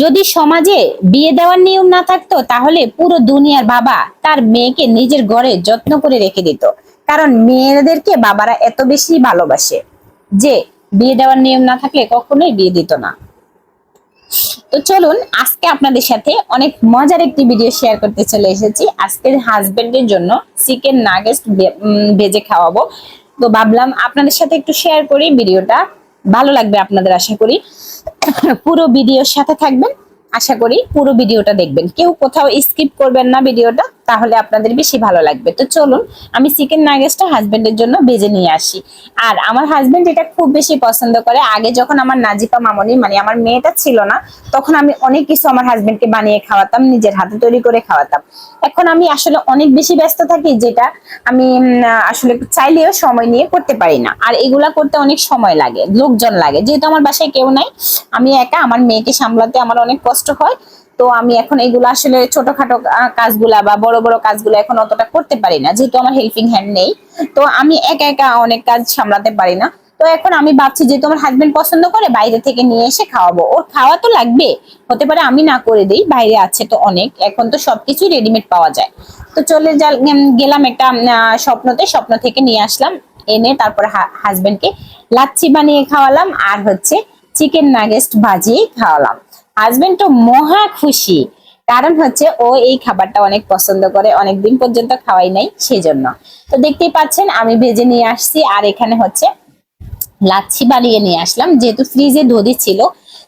যদি সমাজে বিয়ে দেওয়ার নিয়ম না থাকতো, তাহলে পুরো দুনিয়ার বাবা তার মেয়েকে নিজের ঘরে যত্ন করে রেখে দিত। কারণ মেয়েদেরকে বাবারা এত বেশি ভালোবাসে যে বিয়ে দেওয়ার নিয়ম না থাকলে কখনোই বিয়ে দিত না। তো চলুন, আজকে আপনাদের সাথে অনেক মজার একটি ভিডিও শেয়ার করতে চলে এসেছি। আজকের হাজবেন্ডের জন্য চিকেন নাগেস্ট ভেজে খাওয়াবো। তো ভাবলাম আপনাদের সাথে একটু শেয়ার করি ভিডিওটা ভালো লাগবে আপনাদের আশা করি। পুরো ভিডিওর সাথে থাকবেন। আশা করি পুরো ভিডিওটা দেখবেন। কেউ কোথাও স্কিপ করবেন না ভিডিওটা। তাহলে আপনাদের বেশি ভালো লাগবে। তো চলুন, আমি চিকেন নাগেটসটা হাজবেন্ডের জন্য ভেজে নিয়ে আসি। আর আমার হাজবেন্ড এটা খুব বেশি পছন্দ করে। আগে যখন আমার নাজিপা মামনি মানে আমার মেয়েটা ছিল না, তখন আমি অনেক কিছু আমার হাজবেন্ডকে বানিয়ে খাওয়াতাম, নিজের হাতে তৈরি করে খাওয়াতাম। এখন আমি আসলে অনেক বেশি ব্যস্ত থাকি, যেটা আমি আসলে চাইলেও সময় নিয়ে করতে পারি না। আর এগুলা করতে অনেক সময় লাগে, লোকজন লাগে। যেহেতু আমার বাসায় কেউ নাই, আমি একা, আমার মেয়েকে সামলাতে আমার অনেক কষ্ট হয়। তো আমি এখন এগুলো আসলে ছোটখাটো কাজগুলা বা বড় বড় কাজগুলো এখন অতটা করতে পারি না। যেহেতু আমার হেল্পিং হ্যান্ড নেই, তো আমি একা একা অনেক কাজ সামলাতে পারি না। তো এখন আমি ভাবছি যেহেতু আমার হাজবেন্ড পছন্দ করে বাইরে থেকে নিয়ে এসে খাওয়াবো। ওর খাওয়া তো লাগবে, হতে পারে আমি না করে দিই, বাইরে আছে তো অনেক। এখন তো সবকিছুই রেডিমেড পাওয়া যায়। তো চলে যা- গেলাম একটা স্বপ্নতে, স্বপ্ন থেকে নিয়ে আসলাম। এনে তারপর হাজবেন্ডকে লাচ্ছি বানিয়ে খাওয়ালাম আর হচ্ছে চিকেন নাগেস্ট ভাজিয়ে খাওয়ালাম। হাজবেন্ড তো মহা খুশি। কারণ হচ্ছে ও এই খাবারটা অনেক পছন্দ করে অনেক দিন পর্যন্ত খাওয়াই নাই সেই জন্য তো দেখতেই পাচ্ছেন, আমি ভেজে নিয়ে আসছি, আর এখানে হচ্ছে লাচ্ছি বানিয়ে নিয়ে আসলাম। যেহেতু ফ্রিজে দধি ছিল,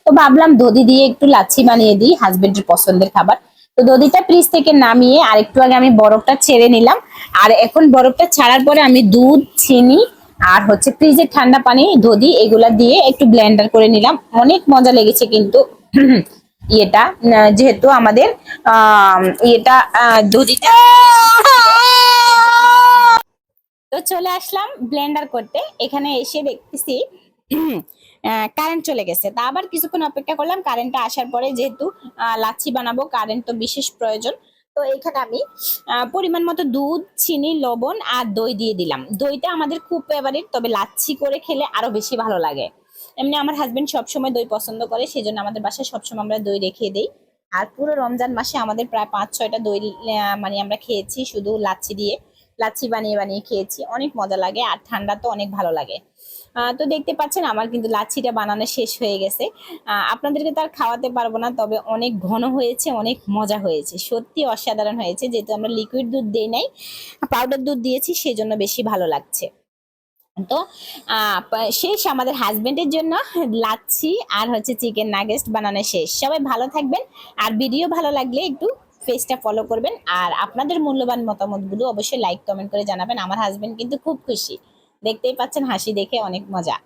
তো ভাবলাম দধি দিয়ে একটু লাচ্ছি বানিয়ে দিই, হাজবেন্ডের পছন্দের খাবার। তো দধিটা ফ্রিজ থেকে নামিয়ে, আর একটু আগে আমি বরফটা ছেড়ে নিলাম। আর এখন বরফটা ছাড়ার পরে আমি দুধ, চিনি, আর হচ্ছে ফ্রিজের ঠান্ডা পানি, দধি, এগুলা দিয়ে একটু ব্লেন্ডার করে নিলাম। অনেক মজা লেগেছে কিন্তু। ইয়েটা যেহেতু আমাদের ইয়েটা আহ, তো চলে আসলাম ব্লেন্ডার করতে। এখানে এসে দেখতেছি কারেন্ট চলে গেছে। তা আবার কিছুক্ষণ অপেক্ষা করলাম কারেন্টটা আসার পরে যেহেতু লাচ্ছি বানাবো কারেন্ট তো বিশেষ প্রয়োজন। তো এখানে আমি পরিমাণ মতো দুধ চিনি লবণ আর দই দিয়ে দিলাম। দইটা আমাদের খুব ফেভারিট তবে লাচ্ছি করে খেলে আরও বেশি ভালো লাগে। এমনি আমার হাজবেন্ড সবসময় দই পছন্দ করে সেই জন্য আমাদের বাসায় সবসময় আমরা দই রেখে দিই। আর পুরো রমজান মাসে আমাদের প্রায় পাঁচ, ছয়টা দই মানে আমরা খেয়েছি, শুধু লাচ্ছি দিয়ে। লাচ্ছি বানিয়ে বানিয়ে খেয়েছি, অনেক মজা লাগে আর ঠান্ডা তো অনেক ভালো লাগে। তো দেখতে পাচ্ছেন আমার কিন্তু লাচ্ছিটা বানানো শেষ হয়ে গেছে। আপনাদেরকে তার খাওয়াতে পারব না, তবে অনেক ঘন হয়েছে, অনেক মজা হয়েছে। সত্যি অসাধারণ হয়েছে, যেহেতু আমরা লিকুইড দুধ দিই নাই পাউডার দুধ দিয়েছি সেই জন্য বেশি ভালো লাগছে। তো শেষ আমাদের হাজবেন্ডের জন্য লাচ্ছি আর হচ্ছে চিকেন নাগেস্ট বানানো শেষ। সবাই ভালো থাকবেন আর ভিডিও ভালো লাগলে একটু পেজটা ফলো করবেন আর আপনাদের মূল্যবান মতামতগুলো অবশ্যই লাইক কমেন্ট করে জানাবেন। আমার হাজবেন্ড কিন্তু খুব খুশি। দেখতেই পাচ্ছেন হাসি দেখে অনেক মজা।